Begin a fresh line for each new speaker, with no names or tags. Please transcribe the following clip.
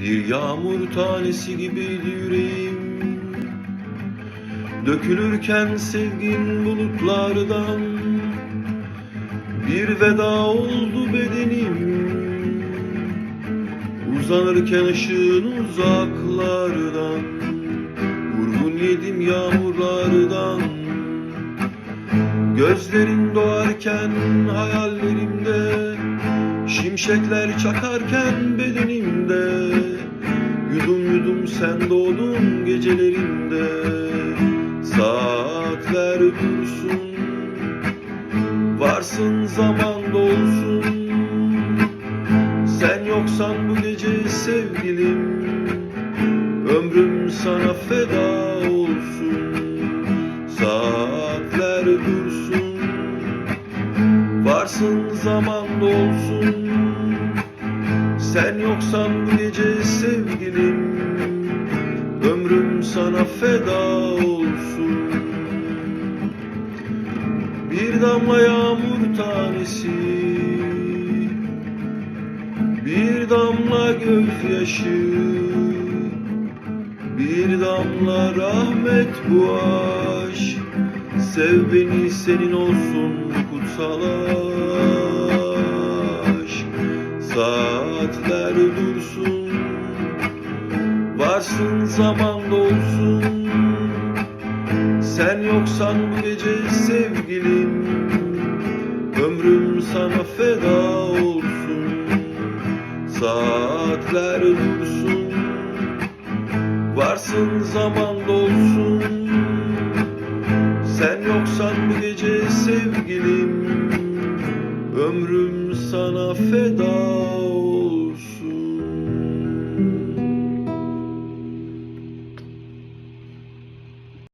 Bir yağmur tanesi gibiydi yüreğim. Dökülürken sevgin bulutlardan Bir veda oldu bedenim. Uzanırken ışığın uzaklardan Vurgun yedim yağmurlardan. Gözlerin doğarken hayallerimde Şimşekler çakarken bedenimde sen doğdun gecelerimde Saatler dursun Varsın zaman dolsun. Sen yoksan bu gece sevgilim Ömrüm sana feda olsun. Saatler dursun Varsın zaman dolsun. Sen yoksan bu gece sevgilim sana feda olsun. Bir damla yağmur tanesi Bir damla gözyaşı Bir damla rahmet bu aşk. Sev beni senin olsun kutsal aşk Varsın zaman dolsun. Sen yoksan bu gece sevgilim. Ömrüm sana feda olsun. Saatler dursun. Varsın zaman dolsun. Sen yoksan bu gece sevgilim. Ömrüm sana feda